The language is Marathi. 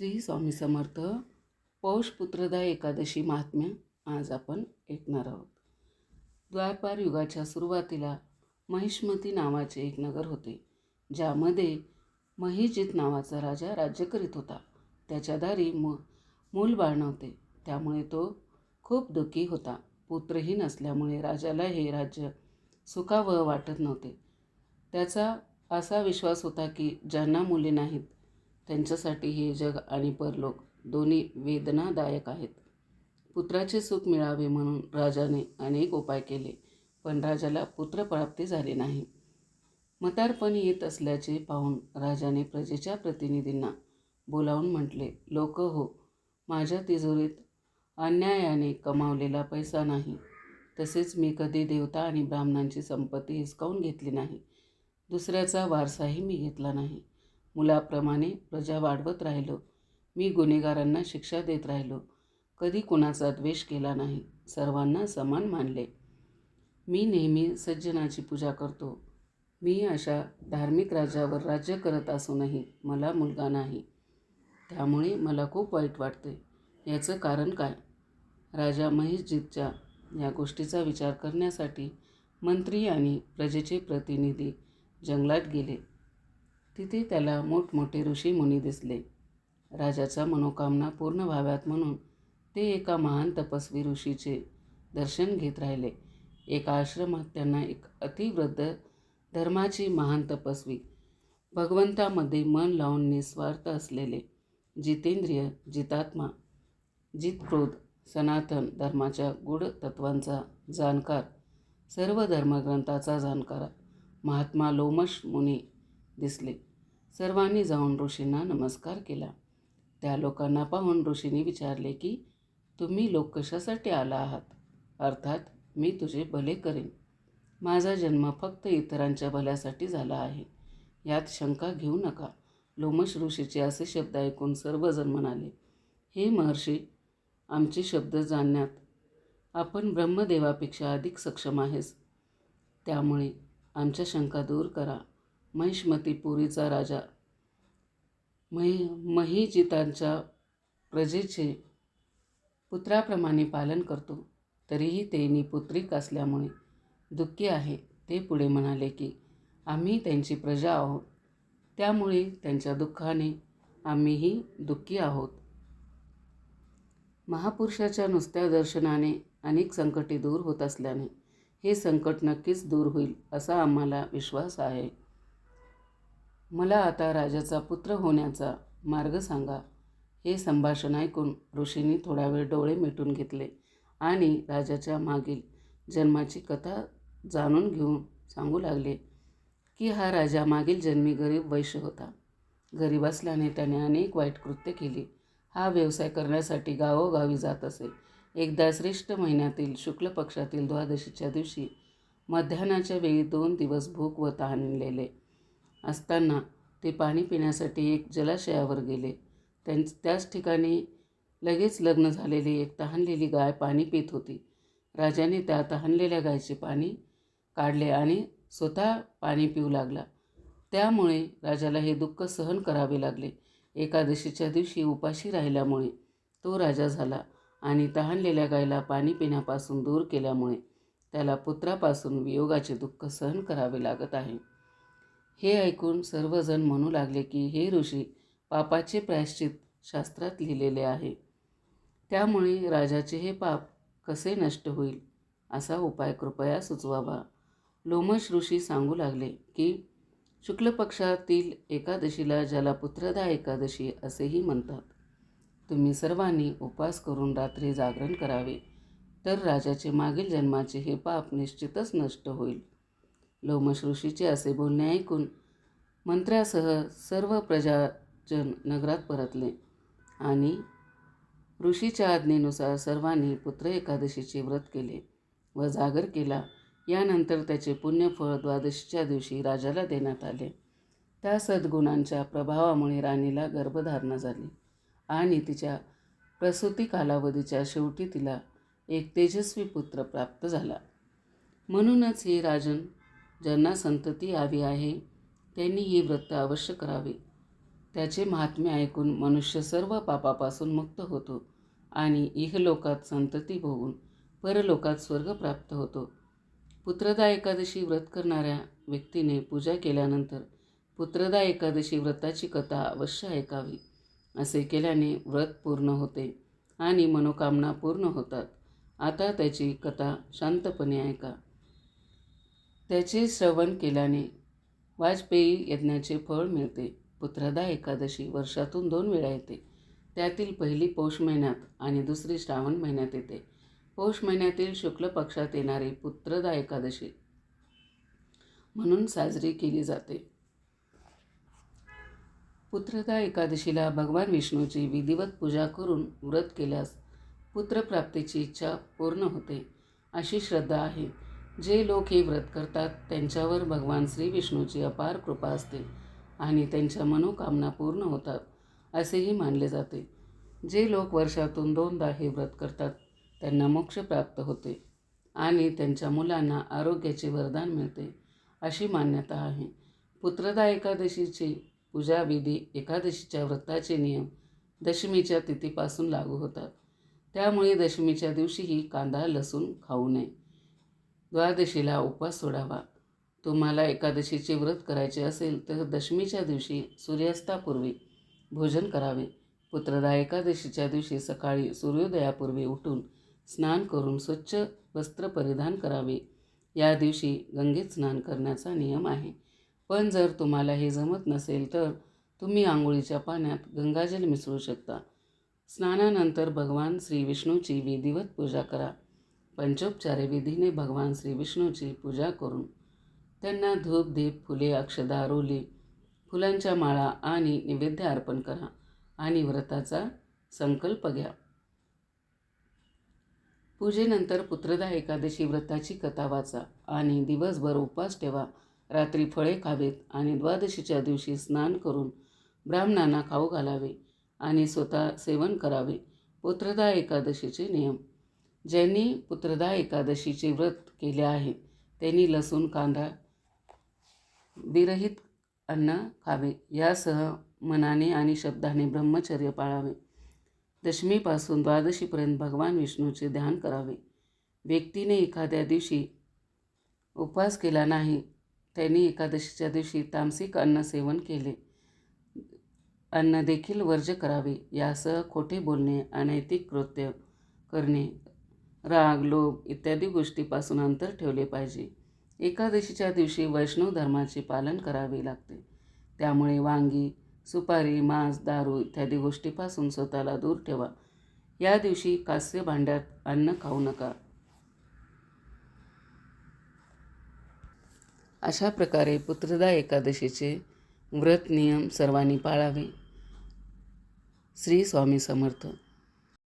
श्री स्वामी समर्थ पौष पुत्रदा एकादशी महात्म्य आज आपण ऐकणार आहोत. द्वारपार युगाच्या सुरुवातीला महिष्मती नावाचे एक नगर होते ज्यामध्ये महिजित नावाचा राजा राज्य करीत होता. त्याच्या दारी म मूल बाळ नव्हते त्यामुळे तो खूप दुःखी होता. पुत्रही नसल्यामुळे राजाला हे राज्य सुखावं वाटत नव्हते. त्याचा असा विश्वास होता की ज्यांना मुले नाहीत त्यांच्यासाठी हे जग आणि परलोक दोन्ही वेदनादायक आहेत. पुत्राचे सुख मिळावे म्हणून राजाने अनेक उपाय केले पण राजाला पुत्रप्राप्ती झाली नाही. म्हातारपण येत असल्याचे पाहून राजाने प्रजेच्या प्रतिनिधींना बोलावून म्हटले लोक हो माझ्या तिजोरीत अन्यायाने कमावलेला पैसा नाही. तसेच मी कधी देवता आणि ब्राह्मणांची संपत्ती हिसकावून घेतली नाही. दुसऱ्याचा वारसाही मी घेतला नाही. मुलाप्रमाणे प्रजा वाढवत राहिलो. मी गुन्हेगारांना शिक्षा देत राहिलो. कधी कुणाचा द्वेष केला नाही. सर्वांना समान मानले. मी नेहमी सज्जनाची पूजा करतो. मी अशा धार्मिक राजावर राज्य करत असूनही मला मुलगा नाही. त्यामुळे मला खूप वाईट वाटते. याचं कारण काय? राजा महेशजीतच्या या गोष्टीचा विचार करण्यासाठी मंत्री आणि प्रजेचे प्रतिनिधी जंगलात गेले. तिथे त्याला मोठमोठे ऋषी मुनी दिसले. राजाचा मनोकामना पूर्ण व्हाव्यात म्हणून ते एका महान तपस्वी ऋषीचे दर्शन घेत राहिले. एका आश्रमात त्यांना एक अतिवृद्ध धर्माची महान तपस्वी भगवंतामध्ये मन लावून निस्वार्थ असलेले जितेंद्रिय जितात्मा जितक्रोध सनातन धर्माच्या गूढ तत्वांचा जाणकार सर्व धर्मग्रंथाचा जाणकार महात्मा लोमश मुनी दिसले. सर्वांनी जाऊन ऋषींना नमस्कार केला. त्या लोकांना पाहून ऋषींनी विचारले की तुम्ही लोक कशासाठी आला आहात? अर्थात मी तुझे भले करेन. माझा जन्म फक्त इतरांच्या भल्यासाठी झाला आहे. यात शंका घेऊ नका. लोमश ऋषीचे असे शब्द ऐकून सर्वजण म्हणाले हे महर्षी आमचे शब्द जाणण्यात आपण ब्रह्मदेवापेक्षा अधिक सक्षम आहेस. त्यामुळे आमच्या शंका दूर करा. महिष्मतीपुरीचा राजा. मही महिजितांच्या प्रजेचे पुत्राप्रमाणे पालन करतो. तरीही ते निपुत्रिक असल्यामुळे दुःखी आहे. ते पुढे म्हणाले की आम्ही त्यांची प्रजा आहोत. त्यामुळे त्यांच्या दुःखाने आम्हीही दुःखी आहोत. महापुरुषाच्या नुसत्या दर्शनाने अनेक संकटे दूर होत असल्याने हे संकट नक्कीच दूर होईल असा आम्हाला विश्वास आहे. मला आता राजाचा पुत्र होण्याचा मार्ग सांगा. हे संभाषण ऐकून ऋषींनी थोडा वेळ डोळे मिटून घेतले आणि राजाच्या मागील जन्माची कथा जाणून घेऊन सांगू लागले की हा राजा मागील जन्मी गरीब वैश्य होता. गरीब असल्याने त्याने अनेक वाईट कृत्य केली. हा व्यवसाय करण्यासाठी गावोगावी जात असे. एकदा श्रेष्ठ महिन्यातील शुक्ल पक्षातील द्वादशीच्या दिवशी मध्यान्हाच्या वेळी दोन दिवस भूक व तहानलेले असताना ते पाणी पिण्यासाठी एक जलाशयावर गेले. त्यां त्याच ठिकाणी लगेच लग्न झालेली एक तहानलेली गाय पाणी पित होती. राजाने त्या तहानलेल्या गायचे पाणी काढले आणि स्वतः पाणी पिऊ लागला. त्यामुळे राजाला हे दुःख सहन करावे लागले. एकादशीच्या दिवशी उपाशी राहिल्यामुळे तो राजा झाला आणि तहानलेल्या गायला पाणी पिण्यापासून दूर केल्यामुळे त्याला पुत्रापासून वियोगाचे दुःख सहन करावे लागत आहे. हे ऐकून सर्वजण म्हणू लागले की हे ऋषी पापाचे प्रायश्चित शास्त्रात लिहिलेले आहे. त्यामुळे राजाचे हे पाप कसे नष्ट होईल असा उपाय कृपया सुचवावा. लोमश ऋषी सांगू लागले की शुक्ल पक्षातील एकादशीला ज्याला पुत्रदा एकादशी असेही म्हणतात तुम्ही सर्वांनी उपवास करून रात्री जागरण करावे तर राजाचे मागील जन्माचे हे पाप निश्चितच नष्ट होईल. लोमश ऋषीचे असे बोलणे ऐकून मंत्र्यासह सर्व प्रजाजन नगरात परतले आणि ऋषीच्या आज्ञेनुसार सर्वांनी पुत्र एकादशीचे व्रत केले व जागर केला. यानंतर त्याचे पुण्यफळ द्वादशीच्या दिवशी राजाला देण्यात आले. त्या सद्गुणांच्या प्रभावामुळे राणीला गर्भधारणा झाली आणि तिच्या प्रसूती कालावधीच्या शेवटी तिला एक तेजस्वी पुत्र प्राप्त झाला. म्हणूनच हे राजन ज्यांना संतती हवी आहे त्यांनी ही व्रत अवश्य करावे. त्याचे महात्म्य ऐकून मनुष्य सर्व पापापासून मुक्त होतो आणि इहलोकात संतती भोगून परलोकात स्वर्ग प्राप्त होतो. पुत्रदा एकादशी व्रत करणाऱ्या व्यक्तीने पूजा केल्यानंतर पुत्रदा एकादशी व्रताची कथा अवश्य ऐकावी असे केल्याने व्रत पूर्ण होते आणि मनोकामना पूर्ण होतात. आता त्याची कथा शांतपणे ऐका. त्याचे श्रवण केल्याने वाजपेयी यज्ञाचे फळ मिळते. पुत्रदा एकादशी वर्षातून दोन वेळा येते. त्यातील पहिली पौष महिन्यात आणि दुसरी श्रावण महिन्यात येते. पौष महिन्यातील शुक्ल पक्षात येणारी पुत्रदा एकादशी म्हणून साजरी केली जाते. पुत्रदा एकादशीला भगवान विष्णूची विधिवत पूजा करून व्रत केल्यास पुत्रप्राप्तीची इच्छा पूर्ण होते अशी श्रद्धा आहे. जे लोक हे व्रत करतात त्यांच्यावर भगवान श्री विष्णूची अपार कृपा असते आणि त्यांच्या मनोकामना पूर्ण होतात असेही मानले जाते. जे लोक वर्षातून दोनदा हे व्रत करतात त्यांना मोक्ष प्राप्त होते आणि त्यांच्या मुलांना आरोग्याचे वरदान मिळते अशी मान्यता आहे. पुत्रदा एकादशीची पूजाविधी एकादशीच्या व्रताचे नियम दशमीच्या तिथीपासून लागू होतात. त्यामुळे दशमीच्या दिवशीही कांदा लसूण खाऊ नये. द्वादशीला उपवास सोडावा. तुम्हाला एकादशीचे व्रत करायचे असेल तर दशमीच्या दिवशी सूर्यास्तापूर्वी भोजन करावे. पुत्रदा एकादशीच्या दिवशी सकाळी सूर्योदयापूर्वी उठून स्नान करून स्वच्छ वस्त्र परिधान करावे. या दिवशी गंगेत स्नान करण्याचा नियम आहे. पण जर तुम्हाला हे जमत नसेल तर तुम्ही आंघोळीच्या पाण्यात गंगाजल मिसळू शकता. स्नानानंतर भगवान श्री विष्णूची विधिवत पूजा करा. पंचोपचारे विधीने भगवान श्री विष्णूची पूजा करून त्यांना धूप दीप फुले अक्षदा रोली फुलांच्या माळा आणि नैवेद्य अर्पण करा आणि व्रताचा संकल्प घ्या. पूजेनंतर पुत्रदा एकादशी व्रताची कथा वाचा आणि दिवसभर उपवास ठेवा. रात्री फळे खावेत आणि द्वादशीच्या दिवशी स्नान करून ब्राह्मणांना खाऊ घालावे आणि स्वतः सेवन करावे. पुत्रदा एकादशीचे नियम. ज्यांनी पुत्रदा एकादशीचे व्रत केले आहे त्यांनी लसूण कांदा विरहित अन्न खावे. यासह मनाने आणि शब्दाने ब्रह्मचर्य पाळावे. दशमीपासून द्वादशीपर्यंत भगवान विष्णूचे ध्यान करावे. व्यक्तीने एखाद्या दिवशी उपवास केला नाही त्यांनी एकादशीच्या दिवशी तामसिक अन्न सेवन केले. अन्न देखील वर्ज करावे. यासह खोटे बोलणे अनैतिक कृत्य करणे राग लोभ इत्यादी गोष्टीपासून अंतर ठेवले पाहिजे. एकादशीच्या दिवशी वैष्णव धर्माचे पालन करावे लागते. त्यामुळे वांगी सुपारी मांस दारू इत्यादी गोष्टीपासून स्वतःला दूर ठेवा. या दिवशी कास्य भांड्यात अन्न खाऊ नका. अशा प्रकारे पुत्रदा एकादशीचे व्रत नियम सर्वांनी पाळावे. श्री स्वामी समर्थ.